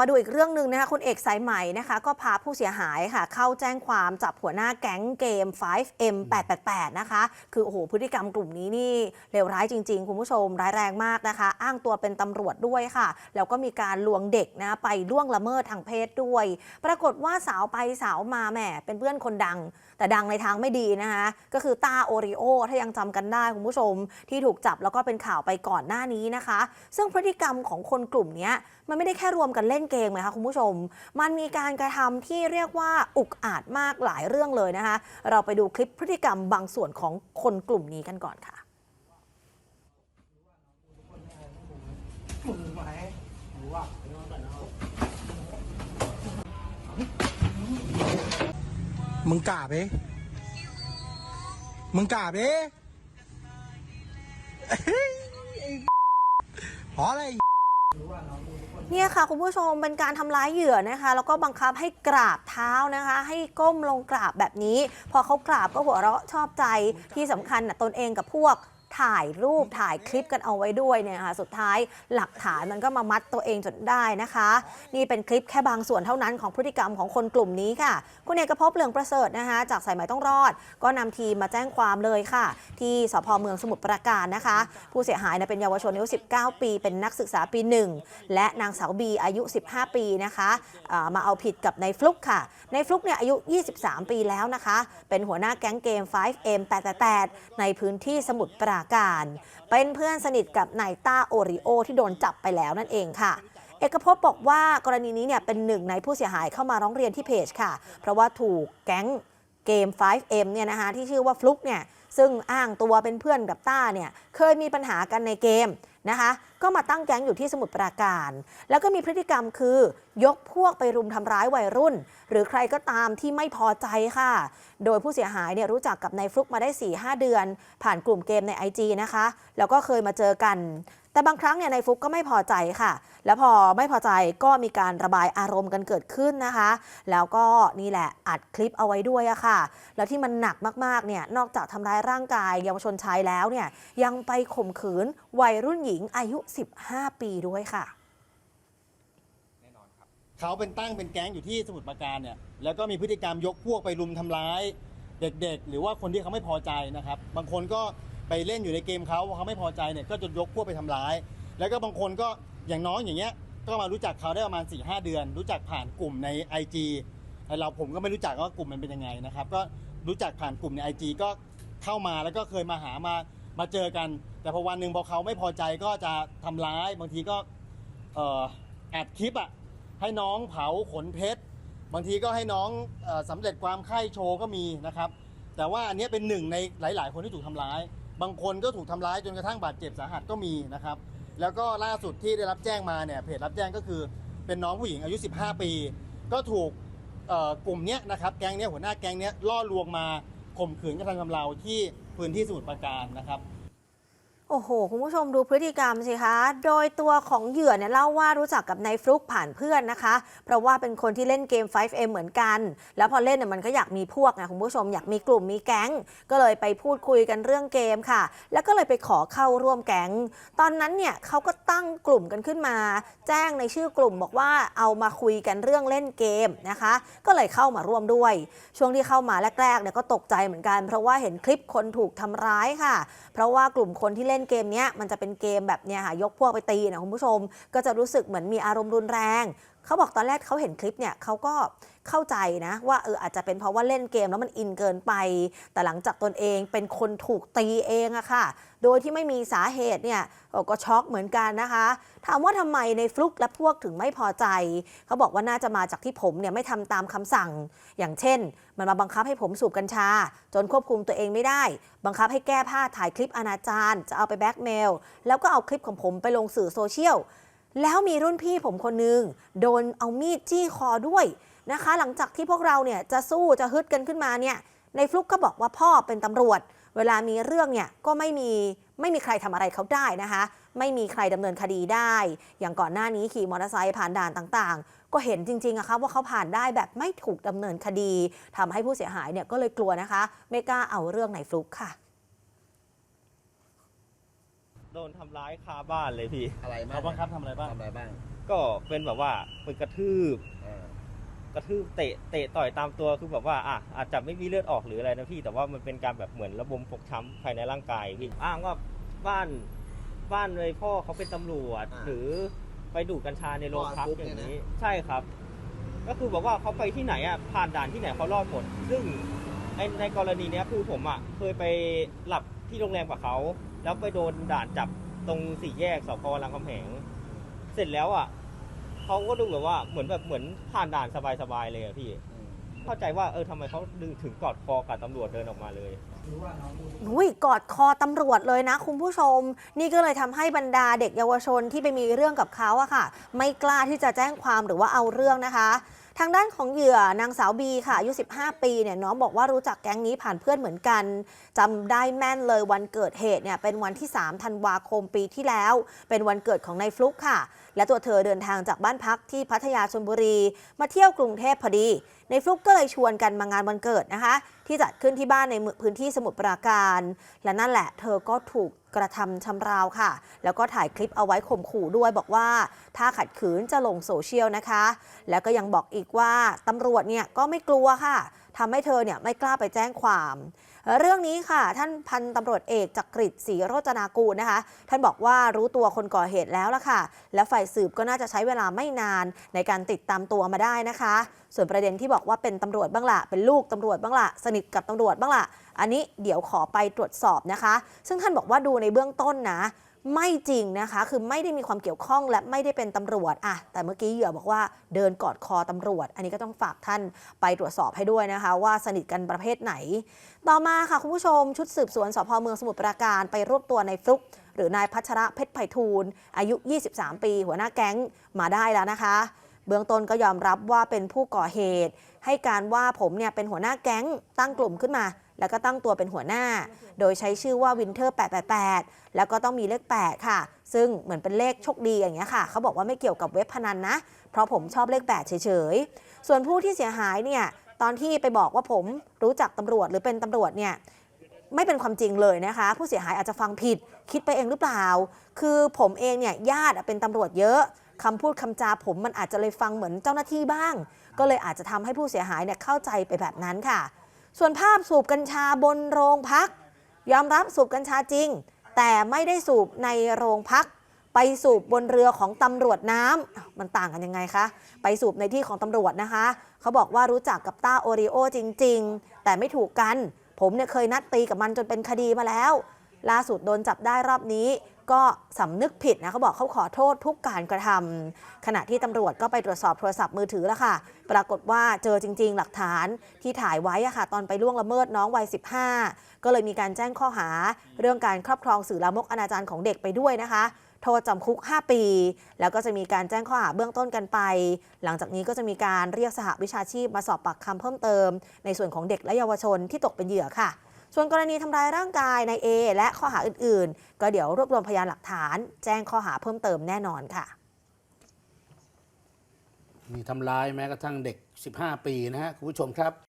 มาดูอีกเรื่องหนึ่งนะคะคุณเอกสายไหมนะคะ ก็พาผู้เสียหายค่ะ เข้าแจ้งความจับหัวหน้าแก๊งเกม 5M 888 นะคะ คือโอ้โหพฤติกรรมกลุ่มนี้นี่เลวร้ายจริง ๆ คุณผู้ชมร้ายแรงมากนะคะ อ้างตัวเป็นตำรวจด้วยค่ะ แล้วก็มีการลวงเด็กนะไปล่วงละเมิดทางเพศด้วย ปรากฏว่าสาวไปสาวมาแหมเป็นเพื่อนคนดัง แต่ดังในทางไม่ดีนะคะก็คือตาโอริโอถ้ายังจำกันได้คุณผู้ชมที่ถูกจับแล้วก็เป็นข่าวไปก่อนหน้านี้นะคะ ซึ่งพฤติกรรมของคนกลุ่มนี้ มันไม่ได้แค่รวมกันเล่นเกมนะคะคุณผู้ชม มันมีการกระทำที่เรียกว่าอุกอาจมากหลายเรื่องเลยนะคะ เราไปดูคลิปพฤติกรรมบางส่วนของคนกลุ่มนี้กันก่อนค่ะมึงไหมหรือว่ามึงกาไปมึงกล้าไปเพราะอะไร เนี่ยค่ะคุณผู้ชมเป็นการทำร้ายเหยื่อนะคะแล้วก็บังคับให้กราบเท้านะคะ ให้ก้มลงกราบแบบนี้ พอเขากราบก็หัวเราะชอบใจที่สำคัญนะตนเองกับพวก ถ่ายรูปถ่ายคลิปกันเอาไว้ด้วยเนี่ยค่ะสุดท้ายหลักฐานมันก็มามัดตัวเองจนได้นะคะ นี่เป็นคลิปแค่บางส่วนเท่านั้นของพฤติกรรมของคนกลุ่มนี้ค่ะ คุณเอกภพเหลืองประเสริฐนะคะจากสายไหมต้องรอด ก็นำทีมมาแจ้งความเลยค่ะ ที่สพเมืองสมุทรปราการนะคะ ผู้เสียหายเป็นเยาวชนอายุ 19 ปี เป็นนักศึกษาปี 1 และนางสาวบีอายุ 15 ปีนะคะามาเอาผิดกับนายฟลุกค่ะในฟลุกเนี่ยอายุ 23 ปีแล้วนะคะ เป็นหัวหน้าแก๊งเกม 5M 888 ในพื้นที่สมุทรปราการ เป็นเพื่อนสนิทกับนายต้าโอริโอที่โดนจับไปแล้วนั่นเองค่ะ เอกภพบอกว่ากรณีนี้เนี่ยเป็นหนึ่งในผู้เสียหายเข้ามาร้องเรียนที่เพจค่ะ เพราะว่าถูกแก๊งเกม 5M เนี่ยนะคะที่ชื่อว่าฟลุกเนี่ย ซึ่งอ้างตัวเป็นเพื่อนกับต้าเนี่ยเคยมีปัญหากันในเกมนะคะก็มาตั้งแก๊งอยู่ที่สมุทรปราการ แล้วก็มีพฤติกรรมคือยกพวกไปรุมทำร้ายวัยรุ่น หรือใครก็ตามที่ไม่พอใจค่ะ โดยผู้เสียหายเนี่ยรู้จักกับนายฟลุกมาได้ 4-5 เดือน ผ่านกลุ่มเกมใน IG นะคะ แล้วก็เคยมาเจอกัน แต่บางครั้งเนี่ยนายฟุกก็ไม่พอใจค่ะ แล้วพอไม่พอใจก็มีการระบายอารมณ์กันเกิดขึ้นนะคะ แล้วก็นี่แหละอัดคลิปเอาไว้ด้วยอะค่ะ แล้วที่มันหนักมากๆเนี่ยนอกจากทำร้ายร่างกายเยาวชนชายแล้วเนี่ยยังไปข่มขืนวัยรุ่นหญิงอายุ 15 ปีด้วยค่ะเขาเป็นตั้งเป็นแก๊งอยู่ที่สมุทรปราการเนี่ยแล้วก็มีพฤติกรรมยกพวกไปรุมทำร้าย เด็กๆ หรือว่าคนที่เขาไม่พอใจนะครับ บางคนก็ ไปเล่นอยู่ในเกมเขาเขาไม่พอใจเนี่ยก็จะยกพวกไปทำร้าย แล้วก็บางคนก็อย่างน้องอย่างเงี้ยก็มารู้จักเขาได้ประมาณ4ีหเดือน รู้จักผ่านกลุ่มใน IG ไอเราผมก็ไม่รู้จักว่ากลุ่มมันเป็นยังไงนะครับ ก็รู้จักผ่านกลุ่มใน IG ก็เข้ามาแล้วก็เคยมาหามามาเจอกัน แต่พอวันหนึ่งพอเขาไม่พอใจก็จะทำร้ายบางทีก็เอ่ออัดคลิปอะให้น้องเผาขนเพชรบางทีก็ให้น้องเออสำเร็จความไข้โชว์ก็มีนะครับ แต่ว่าอันนี้เป็นหนึ่งในหลาย ๆ คนที่ถูกทำร้าย บางคนก็ถูกทำร้ายจนกระทั่งบาดเจ็บสาหัสก็มีนะครับ แล้วก็ล่าสุดที่ได้รับแจ้งมาเนี่ยเพจรับแจ้งก็คือเป็นน้องผู้หญิงอายุ 15 ปี ก็ถูกกลุ่มเนี้ยนะครับแก๊งเนี้ยหัวหน้าแก๊งเนี้ยล่อลวงมาข่มขืนกระทำชำเราที่พื้นที่สมุทรปราการนะครับ โอ้โห คุณผู้ชมดูพฤติกรรมสิคะ โดยตัวของเหยื่อเนี่ยเล่าว่ารู้จักกับนายฟลุกผ่านเพื่อนนะคะ เพราะว่าเป็นคนที่เล่นเกม 5M เหมือนกัน แล้วพอเล่นเนี่ยมันก็อยากมีพวกนะคุณผู้ชมอยากมีกลุ่มมีแก๊ง ก็เลยไปพูดคุยกันเรื่องเกมค่ะ แล้วก็เลยไปขอเข้าร่วมแก๊ง ตอนนั้นเนี่ยเขาก็ตั้งกลุ่มกันขึ้นมา แจ้งในชื่อกลุ่มบอกว่าเอามาคุยกันเรื่องเล่นเกมนะคะ ก็เลยเข้ามาร่วมด้วย ช่วงที่เข้ามาแรกๆเนี่ยก็ตกใจเหมือนกัน เพราะว่าเห็นคลิปคนถูกทำร้ายค่ะ เพราะว่ากลุ่มคนที่เล่นเกมเนี้ยมันจะเป็นเกมแบบเนี้ยค่ะยกพวกไปตีนะคุณผู้ชม ก็จะรู้สึกเหมือนมีอารมณ์รุนแรง เขาบอกตอนแรกเขาเห็นคลิปเนี่ยเขาก็เข้าใจนะ ว่าเอออาจจะเป็นเพราะว่าเล่นเกมแล้วมันอินเกินไป แต่หลังจากตนเองเป็นคนถูกตีเองอะค่ะ โดยที่ไม่มีสาเหตุเนี่ยก็ช็อกเหมือนกันนะคะ ถามว่าทำไมในฟลุกและพวกถึงไม่พอใจ เขาบอกว่าน่าจะมาจากที่ผมเนี่ยไม่ทำตามคำสั่ง อย่างเช่น มันมาบังคับให้ผมสูบกัญชา จนควบคุมตัวเองไม่ได้ บังคับให้แก้ผ้าถ่ายคลิปอนาจารจะเอาไปแบล็กเมลแล้วก็เอาคลิปของผมไปลงสื่อโซเชียล แล้วมีรุ่นพี่ผมคนนึงโดนเอามีดจี้คอด้วยนะคะ หลังจากที่พวกเราเนี่ยจะสู้จะฮึดกันขึ้นมาเนี่ยในฟลุกก็บอกว่าพ่อเป็นตำรวจ เวลามีเรื่องเนี่ยก็ไม่มีไม่มีใครทำอะไรเขาได้นะคะ ไม่มีใครดำเนินคดีได้ อย่างก่อนหน้านี้ขี่มอเตอร์ไซค์ผ่านด่านต่างๆ ก็เห็นจริงๆอะคะว่าเขาผ่านได้แบบไม่ถูกดำเนินคดีทำให้ผู้เสียหายเนี่ยก็เลยกลัวนะคะ ไม่กล้าเอาเรื่องในฟลุกค่ะ โดนทำร้ายคาบ้านเลยพี่ อะไรบ้างเขาบังคับทำอะไรบ้างทำอะไรบ้างก็เป็นแบบว่าเป็นกระทืบกระทืบเตะเตะต่อยตามตัวคือแบบว่าอะอาจจะไม่มีเลือดออกหรืออะไรนะพี่ แต่ว่ามันเป็นการแบบเหมือนระบมฟกช้ำภายในร่างกายพี่อ้างว่าบ้านบ้านเลยพ่อเขาเป็นตำรวจ อ่าหรือไปดูดกัญชาในโรงพักก่อนปุ๊บอย่างเนี่ยนี้นะใช่ครับ ก็คือแบบว่าเขาไปที่ไหนอะผ่านด่านที่ไหนเขารอดหมด ซึ่งในในกรณีเนี้ยคือผมอะเคยไปหลับที่โรงแรมกับเขา แล้วไปโดนด่านจับตรงสี่แยกสพรามคำแหง เสร็จแล้วอะเขาก็ดูแบบว่าเหมือนแบบเหมือนผ่านด่านสบายๆเลยอะพี่ เข้าใจว่าเออทำไมเขาดึงถึงกอดคอกับตำรวจเดินออกมาเลยหรือว่าน้องดูอุ้ยกอดคอตำรวจเลยนะคุณผู้ชม นี่ก็เลยทำให้บรรดาเด็กเยาวชนที่ไปมีเรื่องกับเขาอะค่ะ ไม่กล้าที่จะแจ้งความหรือว่าเอาเรื่องนะคะ ทางด้านของเหยื่อนางสาวบีค่ะอายุ 15 ปีเนี่ยน้องบอกว่ารู้จักแก๊งนี้ผ่านเพื่อนเหมือนกันจำได้แม่นเลยวันเกิดเหตุเนี่ยเป็นวันที่3ธันวาคมปีที่แล้ว เป็นวันเกิดของนายฟลุกค่ะ และตัวเธอเดินทางจากบ้านพักที่พัทยาชลบุรี มาเที่ยวกรุงเทพพอดี ในฟลุกก็เลยชวนกันมางานวันเกิดนะคะ ที่จัดขึ้นที่บ้านในพื้นที่สมุทรปราการ และนั่นแหละ เธอก็ถูกกระทำชำราวค่ะ แล้วก็ถ่ายคลิปเอาไว้ข่มขู่ด้วยบอกว่า ถ้าขัดขืนจะลงโซเชียลนะคะ แล้วก็ยังบอกอีกว่าตำรวจเนี่ยก็ไม่กลัวค่ะ ทำให้เธอเนี่ยไม่กล้าไปแจ้งความ เรื่องนี้ค่ะ ท่านพันตำรวจเอกจักริดศรีโรจนากูลนะคะ ท่านบอกว่ารู้ตัวคนก่อเหตุแล้วละค่ะ และฝ่ายสืบก็น่าจะใช้เวลาไม่นานในการติดตามตัวมาได้นะคะ ส่วนประเด็นที่บอกว่าเป็นตำรวจบ้างละเป็นลูกตำรวจบ้างละสนิทกับตำรวจบ้างละอันนี้เดี๋ยวขอไปตรวจสอบนะคะ ซึ่งท่านบอกว่าดูในเบื้องต้นนะ ไม่จริงนะคะ คือไม่ได้มีความเกี่ยวข้องและไม่ได้เป็นตำรวจอะแต่เมื่อกี้เหยื่อบอกว่าเดินกอดคอตำรวจ อันนี้ก็ต้องฝากท่านไปตรวจสอบให้ด้วยนะคะ ว่าสนิทกันประเภทไหน ต่อมาค่ะคุณผู้ชมชุดสืบสวนสพเมืองสมุทรปราการไปรวบตัวในฟลุกหรือนายพัชระเพชรไพฑูรย์อายุ 23 ปี หัวหน้าแก๊งมาได้แล้วนะคะ เบื้องต้นก็ยอมรับว่าเป็นผู้ก่อเหตุ ให้การว่าผมเนี่ยเป็นหัวหน้าแก๊งตั้งกลุ่มขึ้นมา แล้วก็ตั้งตัวเป็นหัวหน้า โดยใช้ชื่อว่าวินเทอร์ 888 แล้วก็ต้องมีเลข 8 ค่ะ ซึ่งเหมือนเป็นเลขโชคดีอย่างเงี้ยค่ะ เขาบอกว่าไม่เกี่ยวกับเว็บพนันนะ เพราะผมชอบเลข 8 เฉยๆ ส่วนผู้ที่เสียหายเนี่ยตอนที่ไปบอกว่าผมรู้จักตำรวจหรือเป็นตำรวจเนี่ยไม่เป็นความจริงเลยนะคะ ผู้เสียหายอาจจะฟังผิดคิดไปเองหรือเปล่า คือผมเองเนี่ยญาติเป็นตำรวจเยอะ คำพูดคำจาผมมันอาจจะเลยฟังเหมือนเจ้าหน้าที่บ้าง ก็เลยอาจจะทำให้ผู้เสียหายเนี่ยเข้าใจไปแบบนั้นค่ะ ส่วนภาพสูบกัญชาบนโรงพัก ยอมรับสูบกัญชาจริง แต่ไม่ได้สูบในโรงพัก ไปสูบบนเรือของตำรวจน้ำมันต่างกันยังไงคะ ไปสูบในที่ของตำรวจนะคะ เขาบอกว่ารู้จักกับต้าโอริโอจริง ๆ แต่ไม่ถูกกัน ผมเนี่ยเคยนัดตีกับมันจนเป็นคดีมาแล้วล่าสุดโดนจับได้รอบนี้ ก็สำนึกผิดนะเขาบอกเขาขอโทษทุกการกระทำขณะที่ตำรวจก็ไปตรวจสอบโทรศัพท์มือถือแล้วค่ะ ปรากฏว่าเจอจริง ๆ หลักฐานที่ถ่ายไว้อะค่ะ ตอนไปล่วงละเมิดน้องวัย 15 ก็เลยมีการแจ้งข้อหา เรื่องการครอบครองสื่อลามกอนาจารของเด็กไปด้วยนะคะโทษจำคุก 5 ปี แล้วก็จะมีการแจ้งข้อหาเบื้องต้นกันไป หลังจากนี้ก็จะมีการเรียกสหวิชาชีพมาสอบปากคำเพิ่มเติม ในส่วนของเด็กและเยาวชนที่ตกเป็นเหยื่อค่ะ ส่วนกรณีทำร้ายร่างกายนายเอและข้อหาอื่น ๆ ก็เดี๋ยวรวบรวมพยานหลักฐาน แจ้งข้อหาเพิ่มเติมแน่นอนค่ะ มีทำร้ายแม้กระทั่งเด็ก 15 ปีนะฮะคุณผู้ชมครับ